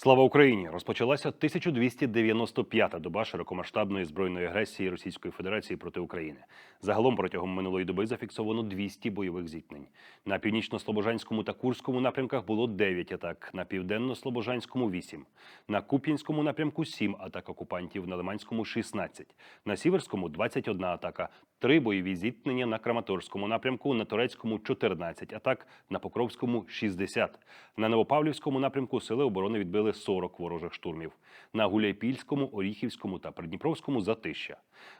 Слава Україні! Розпочалася 1295-та доба широкомасштабної збройної агресії Російської Федерації проти України. Загалом протягом минулої доби зафіксовано 200 бойових зіткнень. На північно-слобожанському та Курському напрямках було 9 атак, на південно-слобожанському 8, на Куп'янському напрямку 7 атак окупантів, на Лиманському 16, на Сіверському 21 атака, 3 бойові зіткнення на Краматорському напрямку, на Турецькому 14 атак, на Покровському 60. На Новопавлівському напрямку сили оборони відбили 40 ворожих штурмів. На Гуляйпільському, Оріхівському та Придніпровському затища.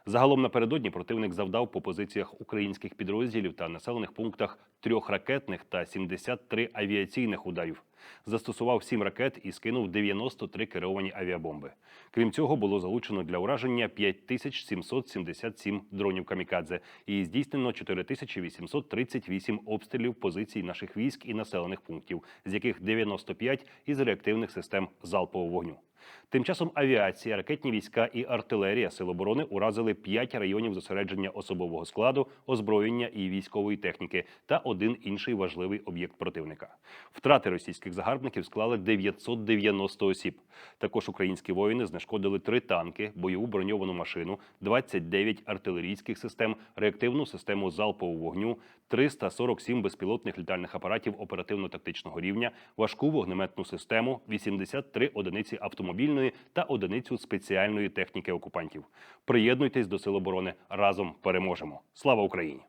Загалом напередодні противник завдав по позиціях українських підрозділів та населених пунктах трьох ракетних та 73 авіаційних ударів. Застосував 7 ракет і скинув 93 керовані авіабомби. Крім цього, було залучено для ураження 5777 дронів камікадзе і здійснено 4838 обстрілів позицій наших військ і населених пунктів, з яких 95 із реактивних систем залпового вогню. Тим часом авіація, ракетні війська і артилерія Сил оборони уразили 5 районів зосередження особового складу, озброєння і військової техніки та один інший важливий об'єкт противника. Втрати російських загарбників склали 990 осіб. Також українські воїни знешкодили три танки, бойову броньовану машину, 29 артилерійських систем, реактивну систему залпового вогню, 347 безпілотних літальних апаратів оперативно-тактичного рівня, важку вогнеметну систему, 83 одиниці автомобільної та одиницю спеціальної техніки окупантів. Приєднуйтесь до Сил оборони разом переможемо. Слава Україні!